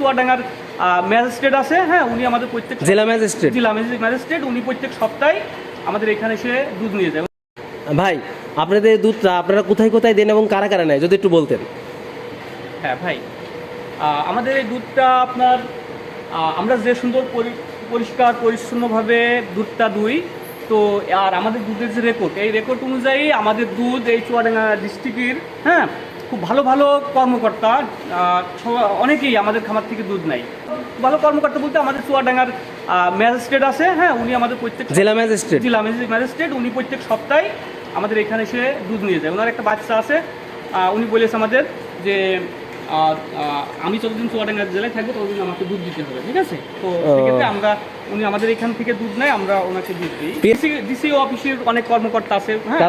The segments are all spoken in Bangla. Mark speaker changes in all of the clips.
Speaker 1: চুয়াডাঙ্গার ম্যাজিস্ট্রেট আছে হ্যাঁ উনি আমাদের প্রত্যেক
Speaker 2: জেলা ম্যাজিস্ট্রেট?
Speaker 1: জেলা ম্যাজিস্ট্রেট উনি প্রত্যেক সপ্তাহে আমাদের এখানে এসে দুধ নিয়ে যায়।
Speaker 2: ভাই আপনাদের দুধটা আপনারা কোথায় কোথায় দেন এবং কারা কারা নেয়? যদি একটু বলতেন।
Speaker 1: হ্যাঁ ভাই আমাদের এই দুধটা আপনার আমরা যে সুন্দর পরি- পরিষ্কার পরিচ্ছন্নভাবে দুধটা দুই তো আর আমাদের দুধের যে রেকর্ড এই রেকর্ড অনুযায়ী আমাদের দুধ এই চুয়াডাঙ্গা ডিস্ট্রিক্টের হ্যাঁ খুব ভালো ভালো কর্মকর্তা অনেকেই আমাদের খামার থেকে দুধ নেয়। ভালো কর্মকর্তা বলতে আমাদের চুয়াডাঙ্গার ম্যাজিস্ট্রেট আছে হ্যাঁ উনি আমাদের প্রত্যেক
Speaker 2: জেলা ম্যাজিস্ট্রেট।
Speaker 1: জেলা ম্যাজিস্ট্রেট উনি প্রত্যেক সপ্তাহে আমাদের এখানে এসে দুধ নিয়ে যায়। ওনার একটা বাচ্চা আছে উনি বলেছে আমাদের যে আমি যতদিন চুয়াডাঙ্গা জেলায় থাকব ততদিন আমাকে দুধ দিতে হবে ঠিক আছে? তো সেক্ষেত্রে আমরা উনি আমাদের এখান থেকে দুধ নেয় আমরা ওনাকে দুধ দিই। ডিসিও অফিসের অনেক কর্মকর্তা আছে হ্যাঁ?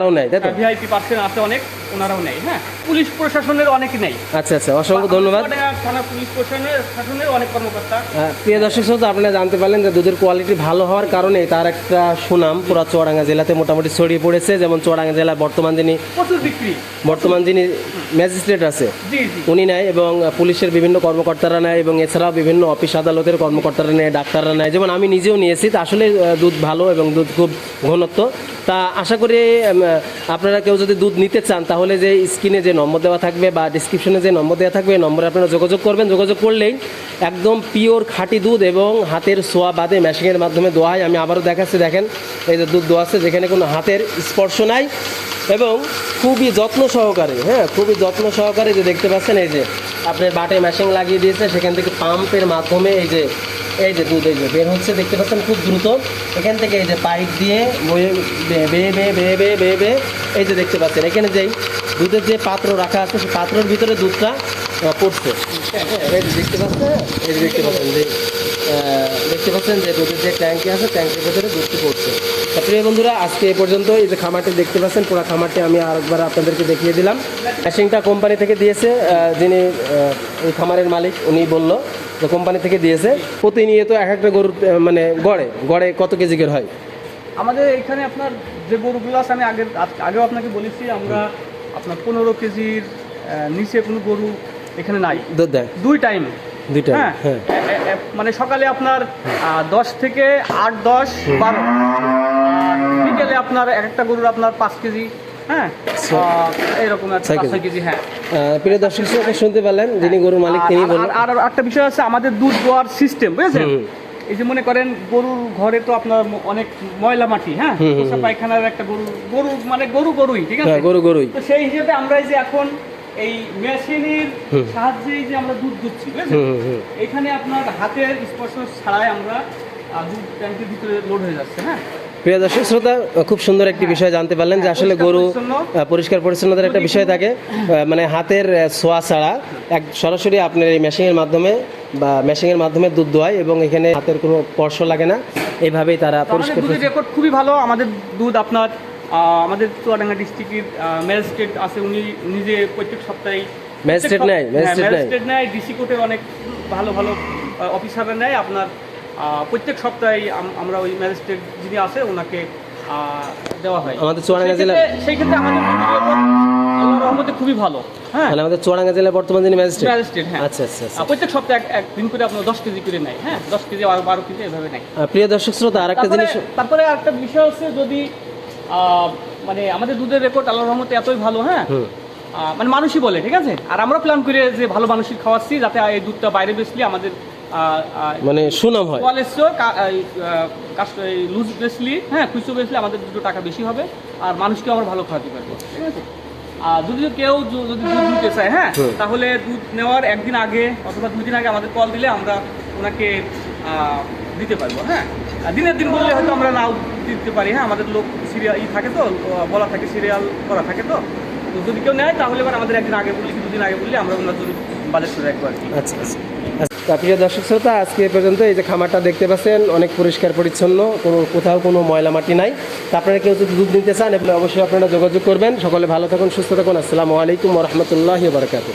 Speaker 2: তাই
Speaker 1: ভিআইপি পার্সেন আছে অনেক ওনারাও নেয় হ্যাঁ? পুলিশ প্রশাসনের অনেক নেই।
Speaker 2: আচ্ছা আচ্ছা অসংখ্য ধন্যবাদ।
Speaker 1: থানা পুলিশ প্রশাসনের শাসনের অনেক কর্মকর্তা।
Speaker 2: প্রিয় দর্শক শ্রোতা আপনারা জানতে পারলেন যে দুধের কোয়ালিটি ভালো হওয়ার কারণে তার একটা সুনাম পুরা চুয়াডাঙ্গা জেলাতে মোটামুটি ছড়িয়ে পড়েছে। যেমন চুয়াডাঙ্গা জেলার বর্তমান যিনি
Speaker 1: প্রচুর বিক্রি।
Speaker 2: বর্তমান যিনি ম্যাজিস্ট্রেট আছে
Speaker 1: জি জি।
Speaker 2: উনি নেয় এবং পুলিশের বিভিন্ন কর্মকর্তারা নেয় এবং এছাড়াও বিভিন্ন অফিস আদালতের কর্মকর্তারা নেয়, ডাক্তাররা নেয়। যেমন আমি নিজেও নিয়েছি আসলে দুধ ভালো এবং দুধ খুব ঘনত্ব। তা আশা করি আপনারা কেউ যদি দুধ নিতে চান, তাহলে যে স্ক্রিনে যে নম্বর দেওয়া থাকবে বা ডিসক্রিপশনে যে নম্বর দেওয়া থাকবে নম্বরে আপনারা যোগাযোগ করবেন। যোগাযোগ করলেই একদম পিওর খাঁটি দুধ এবং হাতের সোয়া বাদে মেশিনের মাধ্যমে দোয়া হয় আমি আবারও দেখাচ্ছি। দেখেন, এই যে দুধ দোয়াচ্ছে যেখানে কোনো হাতের স্পর্শ নাই এবং খুবই যত্ন সহকারে হ্যাঁ খুবই যত্ন সহকারে যে দেখতে পাচ্ছেন, এই যে আপনার বাটে মেশিন লাগিয়ে দিয়েছে সেখান থেকে পাম্পের মাধ্যমে এই যে এই যে দুধ, এই যে বের হচ্ছে, দেখতে পাচ্ছেন খুব দ্রুত। এখান থেকে এই যে পাইপ দিয়ে বয়ে বেয়ে বেয়ে বেয়ে বেয়ে বেয়ে বেয়ে এই যে দেখতে পাচ্ছেন, এখানে যেই দুধের যে পাত্র রাখা আছে, সেই পাত্রের ভিতরে দুধটা পড়ছে। এই যে দেখতে পাচ্ছেন, এই যে দেখতে পাচ্ছেন, যে দেখতে পাচ্ছেন যে দুধের যে ট্যাঙ্কি আছে ট্যাঙ্কির ভিতরে দুধটি পড়ছে। প্রিয় বন্ধুরা আজকে এই পর্যন্ত এই যে খামারটি দেখতে পাচ্ছেন পুরো খামারটি আমি আরেকবার আপনাদেরকে দেখিয়ে দিলাম। মেশিনটা কোম্পানি থেকে দিয়েছে যিনি এই খামারের মালিক উনি বলল যে কোম্পানি থেকে দিয়েছে। প্রতিনিয়ত এক একটা গরুর মানে গড়ে গড়ে কত কেজি করে হয়?
Speaker 1: আমাদের এখানে আপনার যে গরুগুলো আছে আমি আগের আজ- আগেও আপনাকে বলেছি আমরা আপনার পনেরো কেজির নিচে কোনো গরু এখানে নাই।
Speaker 2: দুধ দেয়?
Speaker 1: দুই টাইম। হ্যাঁ।
Speaker 2: হ্যাঁ।
Speaker 1: এ- এ- এ- মানে সকালে আপনার দশ থেকে আট দশ বারো। বিকেলে আপনার এক একটা গরুর আপনার পাঁচ কেজি হ্যাঁ? এরকম আর কি,
Speaker 2: ছয়
Speaker 1: পাঁচ
Speaker 2: কেজি।
Speaker 1: হ্যাঁ।
Speaker 2: প্রিয় দর্শক শ্রোতা শুনতে পেলেন যিনি গরুর মালিক তিনি
Speaker 1: আর- আর আর একটা বিষয় আছে আমাদের দুধ দোয়ার সিস্টেম বুঝেছেন? এই যে মনে করেন গরুর ঘরে তো আপনার অনেক ময়লা মাটি হ্যাঁ?
Speaker 2: হুম, হুম,
Speaker 1: পোষা পায়খানার একটা গরু গরু মানে গরু গরুই ঠিক আছে?
Speaker 2: হ্যাঁ গরু গরুই।
Speaker 1: তো সেই হিসেবে আমরা যে এখন এই মেশিনের সাহায্যে যে আমরা দুধ দুচ্ছি এখানে আপনার হাতের স্পর্শ ছাড়াই আমরা দুধ ট্যাঙ্কের ভিতরে লোড হয়ে যাচ্ছে হ্যাঁ?
Speaker 2: প্রিয় দর্শক শ্রোতা খুব সুন্দর একটি বিষয় জানতে পারলেন যে আসলে গরু পরিষ্কার পরিচ্ছন্নতার একটা বিষয় থাকে। মানে হাতের ছোঁয়া ছাড়া এক সরাসরি আপনার এই মেশিনের মাধ্যমে বা মেশিনের মাধ্যমে দুধ দোয়ায় এবং এখানে হাতের কোনো স্পর্শ লাগে না। এইভাবেই তারা পরিষ্কার
Speaker 1: রেকর্ড খুবই ভালো। আমাদের দুধ আপনার আমাদের চুয়াডাঙ্গা ডিস্ট্রিক্টের ম্যাজিস্ট্রেট আছে উনি নিজে প্রত্যেক সপ্তাহে
Speaker 2: ম্যাজিস্ট্রেট নেয়, ম্যাজিস্ট্রেট নেয়।
Speaker 1: ডিসি কোর্টের অনেক ভালো ভালো অফিসাররা নেয়। আপনার প্রত্যেক সপ্তাহে আমরা ওই ম্যাজিস্ট্রেট যিনি আছে ওনাকে দেওয়া হয়।
Speaker 2: আমাদের চুয়াডাঙ্গা
Speaker 1: ক্ষেত্রে- সেই ক্ষেত্রে আমাদের রহমতে খুবই ভালো হ্যাঁ।
Speaker 2: আমাদের চুয়াডাঙ্গা জেলার বর্তমান যিনি ম্যাজিস্ট্রেট।
Speaker 1: ম্যাজিস্ট্রেট হ্যাঁ।
Speaker 2: আচ্ছা আচ্ছা আচ্ছা।
Speaker 1: প্রত্যেক সপ্তাহে এক একদিন করে আপনার দশ কেজি করে নেয় হ্যাঁ। দশ কেজি বারো বারো কেজি এভাবে নেয়।
Speaker 2: প্রিয় দর্শক শ্রোতা আর একটা জিনিস
Speaker 1: তারপরে একটা বিষয় হচ্ছে যদি আহ, মানে আমাদের দুধের রেকর্ড আল্লাহর রহমতে এতই ভালো হ্যাঁ। মানে মানুষই বলে ঠিক আছে? আর আমরা প্ল্যান করে যে ভালো মানুষই খাওয়াচ্ছি যাতে এই দুধটা বাইরে বেসলে আমাদের
Speaker 2: মানে সুনাম হয়।
Speaker 1: কোয়ালেস্ট্রো লুজ বেসলি হ্যাঁ খুচরো বেসলে আমাদের দুটো টাকা বেশি হবে আর মানুষকে আমরা ভালো খাওয়াতে পারব ঠিক আছে? আর যদি কেউ যদি দুধ নিতে চায় হ্যাঁ তাহলে দুধ নেওয়ার একদিন আগে অথবা দুই দিন আগে আমাদের কল দিলে আমরা ওনাকে আহ, দিতে পারব হ্যাঁ? দিনের দিন বললে হয়তো আমরা নাও দিতে পারি হ্যাঁ আমাদের লোক সিরিয়াল ই থাকে তো বলা থাকে সিরিয়াল করা থাকে তো। তো যদি কেউ নেয় তাহলে এবার আমাদের একদিন আগে বললে কি দুদিন আগে বললে আমরা ওনার জন্য
Speaker 2: আচ্ছা আচ্ছা। আচ্ছা, প্রিয় দর্শক শ্রোতা আজকে পর্যন্ত এই যে খামারটা দেখতে পাচ্ছেন অনেক পরিষ্কার পরিচ্ছন্ন কোনো কোথাও কোনো ময়লা মাটি নাই। তা আপনারা কেউ যদি দুধ নিতে চান এগুলো অবশ্যই আপনারা যোগাযোগ করবেন। সকলে ভালো থাকুন সুস্থ থাকুন। আসসালামু আলাইকুম রহমতুল্লাহ বারকাত